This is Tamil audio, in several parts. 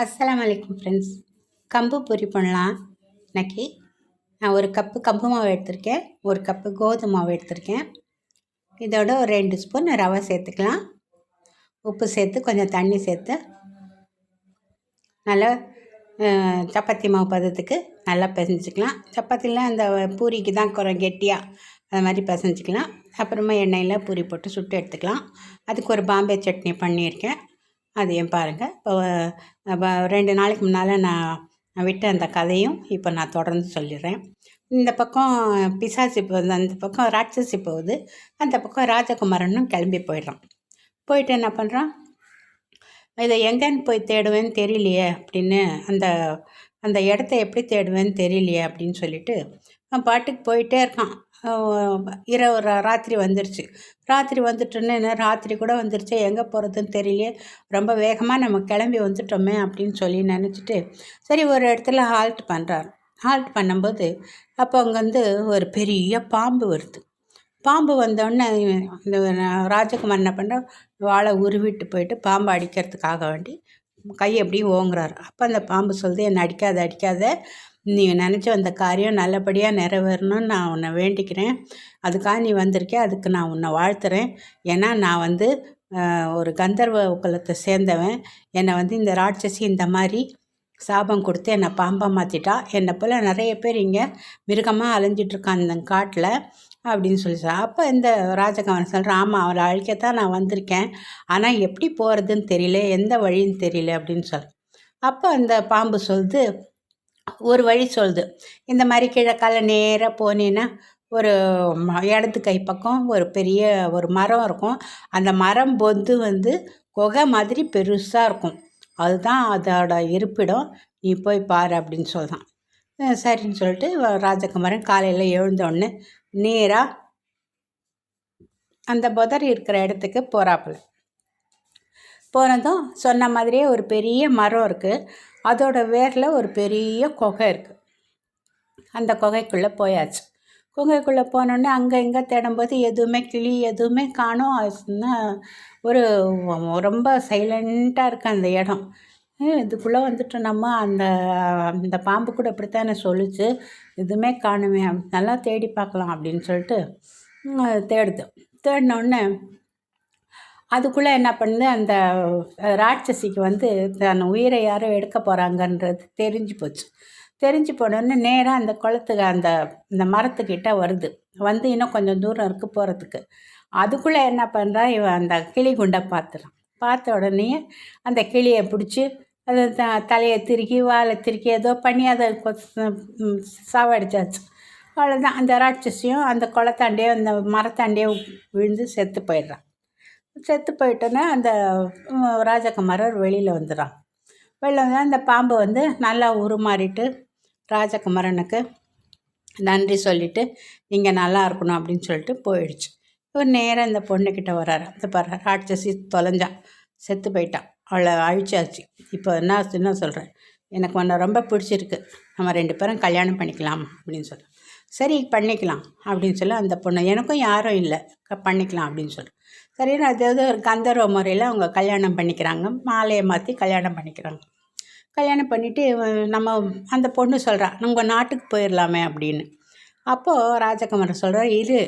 அஸ்லாம் வலைக்கம் ஃப்ரெண்ட்ஸ் கம்பு பொரி பண்ணலாம். இன்னைக்கு நான் ஒரு கப்பு கம்பு மாவு எடுத்திருக்கேன். ஒரு கப்பு கோதுமை மாவு எடுத்திருக்கேன். இதோட ஒரு ரெண்டு ஸ்பூன் ரவை சேர்த்துக்கலாம். உப்பு சேர்த்து கொஞ்சம் தண்ணி சேர்த்து நல்லா சப்பாத்தி மாவு பதத்துக்கு நல்லா பிசைஞ்சிக்கலாம். சப்பாத்திலாம் அந்த பூரிக்கு தான் குறை கெட்டியாக அது மாதிரி பிசைஞ்சிக்கலாம். அப்புறமா எண்ணெயில் பூரி போட்டு சுட்டு எடுத்துக்கலாம். அதுக்கு ஒரு பாம்பே சட்னி பண்ணியிருக்கேன். அதையும் பாருங்கள் இப்போ ரெண்டு நாளைக்கு முன்னால் நான் விட்ட அந்த கதையும் இப்போ நான் தொடர்ந்து சொல்லிடுறேன். இந்த பக்கம் பிசாசி போகுது அந்த பக்கம் ராட்சசி போகுது. அந்த பக்கம் ராஜகுமாரனும் கிளம்பி போயிடுறான். போயிட்டு என்ன பண்ணுறான் இதை எங்கேன்னு போய் தேடுவேன்னு தெரியலையே அப்படின்னு அந்த அந்த இடத்த எப்படி தேடுவேன்னு தெரியலையே அப்படின்னு சொல்லிட்டு பாட்டுக்கு போயிட்டே இருக்கான். இரவு ரா- ராத்திரி வந்துருச்சு. ராத்திரி வந்துட்டோன்னே என்ன ராத்திரி கூட வந்துருச்சு எங்கே போகிறதுன்னு தெரியலையே. ரொம்ப வேகமாக நம்ம கிளம்பி வந்துட்டோமே அப்படின்னு சொல்லி நினச்சிட்டு சரி ஒரு இடத்துல ஹால்ட் பண்ணுறாரு ஹால்ட் பண்ணும்போது அப்போ அங்கே வந்து ஒரு பெரிய பாம்பு வருது. பாம்பு வந்தோடனே இந்த ராஜகுமார் என்ன பண்ணுற வாழை உருவிட்டு போயிட்டு பாம்பை அடிக்கிறதுக்காக வேண்டி கை அப்படியே ஓங்குறாரு. அப்போ அந்த பாம்பு சொல்லுது என்னை அடிக்காத அடிக்காத நீ நினச்ச அந்த காரியம் நல்லபடியாக நிறைவேறணும்னு நான் உன்னை வேண்டிக்கிறேன். அதுக்காக நீ வந்திருக்கேன் அதுக்கு நான் உன்னை வாழ்த்துறேன். ஏன்னா நான் வந்து ஒரு கந்தர்வ குலத்தை சேர்ந்தவன். என்னை வந்து இந்த ராட்சசி இந்த மாதிரி சாபம் கொடுத்து என்னை பாம்பாக மாற்றிட்டா என்னை போல் நிறைய பேர் இங்கே மிருகமாக அலைஞ்சிட்ருக்கான் அந்த காட்டில் அப்படின்னு சொல்லி அப்போ இந்த ராஜகவன் சொல்கிறான் ஆமாம் அவளை அழிக்கத்தான் நான் வந்திருக்கேன். ஆனால் எப்படி போகிறதுன்னு தெரியல. எந்த வழின்னு தெரியல. அப்படின்னு சொல். அப்போ அந்த பாம்பு சொல்லுது ஒரு வழி சொல்லுது. இந்த மாதிரி கிழக்கால நேராக போனீன்னா ஒரு ம- இடது கை பக்கம் ஒரு பெரிய ஒரு மரம் இருக்கும். அந்த மரம் பொந்து வந்து குகை மாதிரி பெருசாக இருக்கும். அதுதான் அதோட இருப்பிடம். நீ போய் பாரு அப்படின்னு சொல்கிறான் சரின்னு சொல்லிட்டு ராஜகுமாரன் காலையில் எழுந்தோடனே நேராக அந்த புதர் இருக்கிற இடத்துக்கு போகிறாப்புல போனதும் சொன்ன மாதிரியே ஒரு பெரிய மரம் இருக்குது அதோட வேரில் ஒரு பெரிய குகை இருக்குது அந்த குகைக்குள்ளே போயாச்சு. குகைக்குள்ளே போனோடனே அங்கே இங்கே தேடும்போது எதுவுமே கிளி எதுவுமே காணோம். அதுன்னா ஒரு ரொம்ப சைலண்ட்டாக இருக்குது அந்த இடம். இதுக்குள்ளே வந்துட்டு நம்ம அந்த அந்த பாம்பு கூட இப்படித்தானே சொல்லிச்சு. எதுவுமே காணுமே. நல்லா தேடி பார்க்கலாம் அப்படின்னு சொல்லிட்டு தேடுது. தேடினோடனே அதுக்குள்ளே என்ன பண்ணுது? அந்த ராட்சசிக்கு வந்து தன் உயிரை யாரோ எடுக்க போகிறாங்கன்றது தெரிஞ்சு போச்சு. தெரிஞ்சு போனோடனே நேராக அந்த குளத்துக்கு அந்த இந்த மரத்துக்கிட்ட வருது. வந்து இன்னும் கொஞ்சம் தூரம் இருக்குது போகிறதுக்கு அதுக்குள்ளே என்ன பண்ணுறா இவன் அந்த கிளி குண்டை பார்த்துறான் பார்த்த உடனே அந்த கிளியை பிடிச்சி அதை த தலையை திருக்கி வாழை திருக்கி ஏதோ பண்ணி அதை கொ- சாவடிச்சாச்சு. அவ்வளோதான் அந்த ராட்சசியும் அந்த குளத்தாண்டே அந்த மரத்தாண்டே விழுந்து செத்து போயிடுறான். செத்து போயிட்டோன்னே அந்த ராஜகுமாரர் வெளியில் வந்துடுறான். வெளியில் வந்து அந்த பாம்பு வந்து நல்லா உருமாறிட்டு ராஜகுமாரனுக்கு நன்றி சொல்லிட்டு நீங்கள் நல்லா இருக்கணும் அப்படின்னு சொல்லிட்டு போயிடுச்சு. இவர் நேராக இந்த பொண்ணுக்கிட்ட வர்றாரு. அந்த பாரு ராட்சசி தொலைஞ்சா செத்து போயிட்டான். அவளை அழிச்சாச்சு. இப்போ என்ன என்ன சொல்கிறேன் எனக்கு உன்னை ரொம்ப பிடிச்சிருக்கு. நம்ம ரெண்டு பேரும் கல்யாணம் பண்ணிக்கலாம் அப்படின்னு சொல்கிறேன் சரி பண்ணிக்கலாம் அப்படின்னு சொல்லி அந்த பொண்ணு எனக்கும் யாரும் இல்லை. பண்ணிக்கலாம் அப்படின்னு சொல்லி. சரி அதாவது ஒரு கந்தர்வ முறையில் அவங்க கல்யாணம் பண்ணிக்கிறாங்க. மாலையை மாற்றி கல்யாணம் பண்ணிக்கிறாங்க. கல்யாணம் பண்ணிவிட்டு நம்ம அந்த பொண்ணு சொல்கிறா உங்கள் நாட்டுக்கு போயிடலாமே அப்படின்னு. அப்போது ராஜகுமாரன் சொல்கிறார் இரு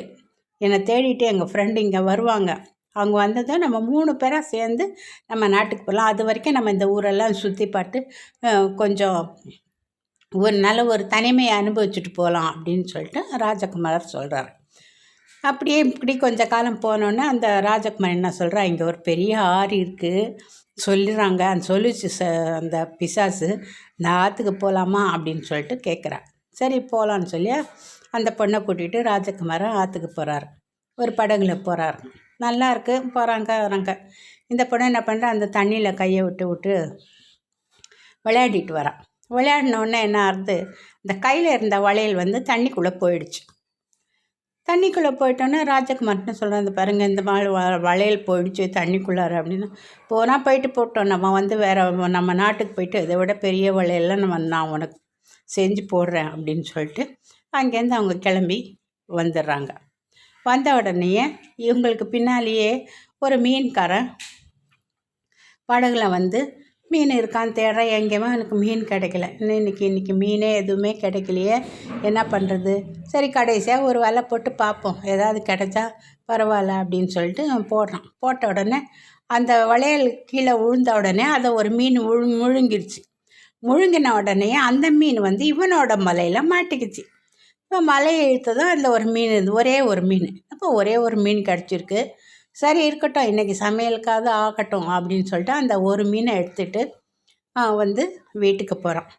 என்னை தேடிட்டு எங்கள் ஃப்ரெண்டு இங்கே வருவாங்க. அவங்க வந்ததும் நம்ம மூணு பேராக சேர்ந்து நம்ம நாட்டுக்கு போகலாம் அது வரைக்கும் நம்ம இந்த ஊரெல்லாம் சுற்றி பார்த்து கொஞ்சம் ஒரு நல்ல ஒரு தனிமையை அனுபவிச்சுட்டு போகலாம் அப்படின்னு சொல்லிட்டு ராஜகுமாரர் சொல்கிறார் அப்படியே இப்படி கொஞ்ச காலம் போனோன்னே அந்த ராஜகுமார் என்ன சொல்கிறா இங்கே ஒரு பெரிய ஆறு இருக்குது சொல்லிடுறாங்க. அந்த சொல்லிச்சு ச அந்த பிசாசு இந்த ஆற்றுக்கு போகலாமா அப்படின்னு சொல்லிட்டு கேட்குறா சரி போகலான்னு சொல்லி அந்த பொண்ணை கூட்டிகிட்டு ராஜகுமாரன் ஆற்றுக்கு போகிறார் ஒரு படகுல போகிறார் நல்லா இருக்குது போகிறாங்க வராங்க. இந்த பொண்ணு என்ன பண்ணுறா அந்த தண்ணியில் கையை விட்டு விட்டு விளையாடிட்டு வரான் விளையாடினோடனே என்ன ஆகுது இந்த கையில் இருந்த வளையல் வந்து தண்ணிக்குள்ளே போயிடுச்சு. தண்ணிக்குள்ளே போயிட்டோன்னா ராஜகுமார்னு சொல்கிறேன் இந்த பாருங்கள் இந்த மாதிரி வ- வளையல் போயிடுச்சு தண்ணிக்குள்ளார அப்படின்னு. போனால் போயிட்டு போட்டோம் நம்ம வந்து வேறு நம்ம நாட்டுக்கு போயிட்டு இதை விட பெரிய வளையல்லாம் நம்ம நான் உனக்கு செஞ்சு போடுறேன் அப்படின்னு சொல்லிட்டு அங்கேருந்து அவங்க கிளம்பி வந்துடுறாங்க. வந்த உடனேயே இவங்களுக்கு பின்னாலேயே ஒரு மீன்காரன் படகுல வந்து மீன் இருக்கான்னு தேடுறேன் எங்கேயுமே எனக்கு மீன் கிடைக்கல. இன்னும் இன்றைக்கி இன்றைக்கி மீனே எதுவுமே கிடைக்கலையே. என்ன பண்ணுறது சரி கடைசியாக ஒரு வலை போட்டு பார்ப்போம். ஏதாவது கிடைச்சா பரவாயில்ல அப்படின்னு சொல்லிட்டு போடுறான். போட்ட உடனே அந்த வளையல் கீழே விழுந்த உடனே அதை ஒரு மீன் முழு முழுங்கிருச்சு. முழுங்கின உடனே அந்த மீன் வந்து இவனோட மலையில் மாட்டிக்கிச்சு. இப்போ மலையை இழுத்ததும் அதில் ஒரு மீன் இருந்து ஒரே ஒரு மீன். அப்போ ஒரே ஒரு மீன் கிடச்சிருக்கு. சரி இருக்கட்டும். இன்றைக்கி சமையலுக்காவது ஆகட்டும் அப்படின்னு சொல்லிட்டு அந்த ஒரு மீனை எடுத்துகிட்டு வந்து வீட்டுக்கு போகிறான்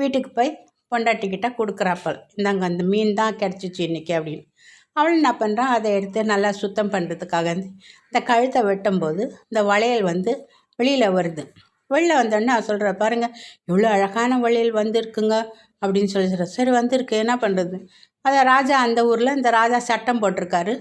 வீட்டுக்கு போய் பொண்டாட்டிக்கிட்ட கொடுக்குறாப்பல். இந்தாங்க அந்த மீன் தான் கிடச்சிச்சு இன்றைக்கி அப்படின்னு. அவள் என்ன பண்ணுறான் அதை எடுத்து நல்லா சுத்தம் பண்ணுறதுக்காக இந்த கழுத்தை வெட்டும்போது இந்த வளையல் வந்து வெளியில் வருது. வெளியில் வந்தோடனே அவள் சொல்கிற பாருங்கள் இவ்வளோ அழகான வளையல் வந்திருக்குங்க. அப்படின்னு சொல்லி சொல்கிற சரி வந்திருக்கு. என்ன பண்ணுறது அதை ராஜா அந்த ஊரில் இந்த ராஜா சட்டம் போட்டிருக்காரு.